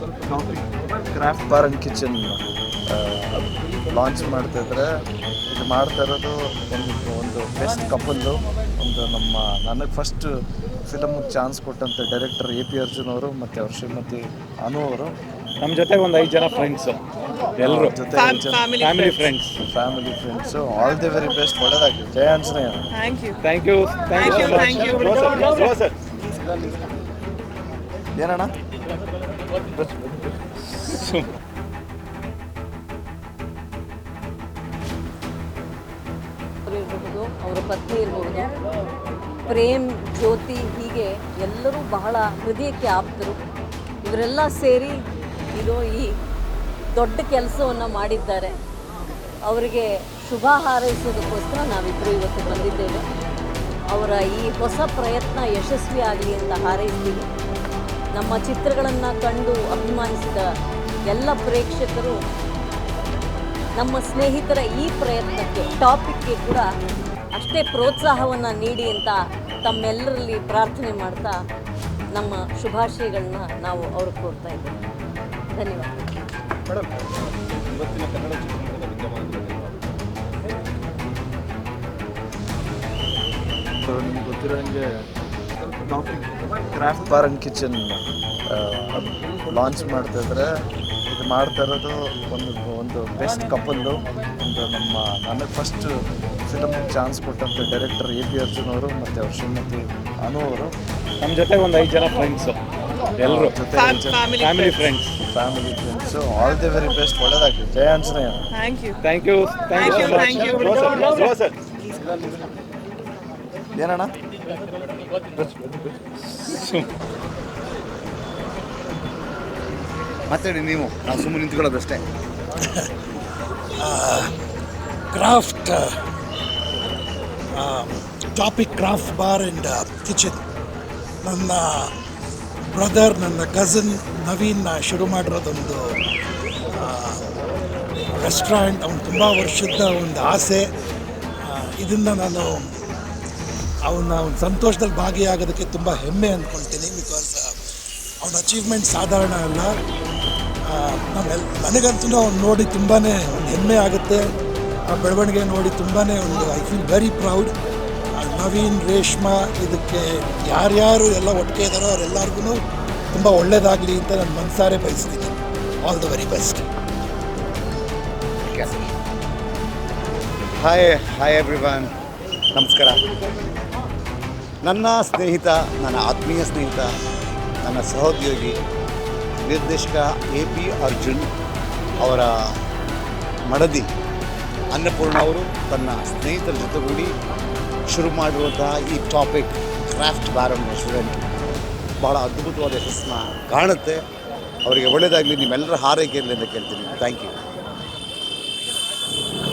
ಗೊತ್ತಿರೋಂಗೆ Craft Bar and Kitchen launch ಮಾಡ್ತಾ ಇದ್ರೆ ಇದು ಮಾಡ್ತಾ ಇರೋದು ಒಂದು ಒಂದು ಬೆಸ್ಟ್ ಕಪಲ್ಲು ಒಂದು ನಮ್ಮ ನನಗೆ ಫಸ್ಟ್ ಫಿಲಮ್ಗೆ ಚಾನ್ಸ್ ಕೊಟ್ಟಂಥ ಡೈರೆಕ್ಟರ್ ಎ ಪಿ ಅರ್ಜುನ್ ಅವರು ಮತ್ತು ಅವ್ರ ಶ್ರೀಮತಿ ಅನು ಅವರು. ನಮ್ಮ ಜೊತೆ ಒಂದು ಐದು ಜನ ಫ್ರೆಂಡ್ಸ್ ಎಲ್ಲರೂ ಜೊತೆ family friends family friends all the very best ಒಳ್ಳೆದಾಗಲಿ. Jaya Anjaneya. Thank you thank you thank you ಏನಣ್ಣ? ಅವರು ಇರಬಹುದು ಅವರ ಪತ್ನಿ ಇರಬಹುದು ಪ್ರೇಮ್, ಜ್ಯೋತಿ ಹೀಗೆ ಎಲ್ಲರೂ ಬಹಳ ಹೃದಯಕ್ಕೆ ಆಪ್ತರು. ಇವರೆಲ್ಲ ಸೇರಿ ಇದು ಈ ದೊಡ್ಡ ಕೆಲಸವನ್ನು ಮಾಡಿದ್ದಾರೆ. ಅವರಿಗೆ ಶುಭ ಹಾರೈಸೋದಕ್ಕೋಸ್ಕರ ನಾವಿಬ್ಬರು ಇವತ್ತು ಬಂದಿದ್ದೇವೆ. ಅವರ ಈ ಹೊಸ ಪ್ರಯತ್ನ ಯಶಸ್ವಿ ಆಗಲಿ ಅಂತ ಹಾರೈಸ್ತೀವಿ. ನಮ್ಮ ಚಿತ್ರಗಳನ್ನು ಕಂಡು ಅಭಿಮಾನಿಸಿದ ಎಲ್ಲ ಪ್ರೇಕ್ಷಕರು ನಮ್ಮ ಸ್ನೇಹಿತರ ಈ ಪ್ರಯತ್ನಕ್ಕೆ ಟಾಪಿಕ್ಗೆ ಕೂಡ ಅಷ್ಟೇ ಪ್ರೋತ್ಸಾಹವನ್ನು ನೀಡಿ ಅಂತ ತಮ್ಮೆಲ್ಲರಲ್ಲಿ ಪ್ರಾರ್ಥನೆ ಮಾಡ್ತಾ ನಮ್ಮ ಶುಭಾಶಯಗಳನ್ನ ನಾವು ಅವ್ರಿಗೆ ಕೊಡ್ತಾ ಇದ್ದೇವೆ. ಧನ್ಯವಾದ. ಮೇಡಮ್ ಇವತ್ತಿನ ಕನ್ನಡ ಚಿತ್ರರಂಗದ ವಿದ್ಯಮಾನದಲ್ಲಿ ನಿಮ್ಗೆ ಗೊತ್ತಿರೋಂಗೆ Craft Bar and Kitchen launch ಮಾಡ್ತಾ ಇದ್ರೆ ಇದು ಮಾಡ್ತಾ ಇರೋದು ಒಂದು ಒಂದು ಬೆಸ್ಟ್ ಕಪಲ್ಲು ಒಂದು ನಮ್ಮ ನನಗೆ ಫಸ್ಟ್ ಫಿಲಮ್ಗೆ ಚಾನ್ಸ್ ಕೊಟ್ಟಂಥ ಡೈರೆಕ್ಟರ್ ಎ ಪಿ ಅರ್ಜುನ್ ಅವರು ಮತ್ತು ಅವ್ರ ಶ್ರೀಮತಿ ಅನು ಅವರು. ನಮ್ಮ ಜೊತೆ ಒಂದು ಐದು ಜನ ಫ್ರೆಂಡ್ಸ್ ಎಲ್ಲರೂ ಜೊತೆ family friends family friends all the very best ಒಳ್ಳೆದಾಗಲಿ. Jaya Anjaneya. Thank you thank you thank you ಏನಣ್ಣ? ಮಾತಾಡಿ ನೀವು? ನಾವು ಸುಮ್ಮನೆ ನಿಂತ್ಕೊಳ್ಳೋದಷ್ಟೇ Craft topic Craft Bar and Kitchen ನನ್ನ ಬ್ರದರ್ ನನ್ನ ಕಝನ್ ನವೀನ್ ಶುರು ಮಾಡಿರೋದೊಂದು ರೆಸ್ಟೋರೆಂಟ್ ಅವ್ನು ತುಂಬ ವರ್ಷದ ಒಂದು ಆಸೆ. ಇದನ್ನು ನಾನು ಅವನ ಒಂದು ಸಂತೋಷದಲ್ಲಿ ಭಾಗಿಯಾಗೋದಕ್ಕೆ ತುಂಬ ಹೆಮ್ಮೆ ಅಂದ್ಕೊಳ್ತೀನಿ ಬಿಕಾಸ್ ಅವನ ಅಚೀವ್ಮೆಂಟ್ ಸಾಧಾರಣ ಅಲ್ಲ. ನಾವೆಲ್ಲ ನನಗಂತೂ ಅವ್ನು ನೋಡಿ ತುಂಬಾ ಒಂದು ಹೆಮ್ಮೆ ಆಗುತ್ತೆ. ಆ ಬೆಳವಣಿಗೆ ನೋಡಿ ತುಂಬಾ ಒಂದು I feel very proud Naveen, Reshma ಇದಕ್ಕೆ ಯಾರ್ಯಾರು ಎಲ್ಲ ಒಟ್ಟಿಗೆ ಇದ್ದಾರೋ ಅವರೆಲ್ಲರಿಗೂ ತುಂಬ ಒಳ್ಳೆಯದಾಗಲಿ ಅಂತ ನಾನು ಮನಸಾರೆ ಬಯಸ್ತೀನಿ. All the very best hi hi everyone ನಮಸ್ಕಾರ. ನನ್ನ ಸ್ನೇಹಿತ, ನನ್ನ ಆತ್ಮೀಯ ಸ್ನೇಹಿತ, ನನ್ನ ಸಹೋದ್ಯೋಗಿ, ನಿರ್ದೇಶಕ ಎ ಪಿ ಅರ್ಜುನ್ ಅವರ ಮಡದಿ ಅನ್ನಪೂರ್ಣ ಅವರು ತನ್ನ ಸ್ನೇಹಿತರ ಜೊತೆಗೂಡಿ ಶುರು ಮಾಡಿರುವಂತಹ ಈ topic Craft Bar and restaurant. ಬಹಳ ಅದ್ಭುತವಾದ ಯಶಸ್ಸನ್ನ ಕಾಣುತ್ತೆ. ಅವರಿಗೆ ಒಳ್ಳೆಯದಾಗಲಿ, ನಿಮ್ಮೆಲ್ಲರ ಹಾರೈಕೆ ಇರಲಿ ಅಂತ ಕೇಳ್ತೀನಿ. Thank you.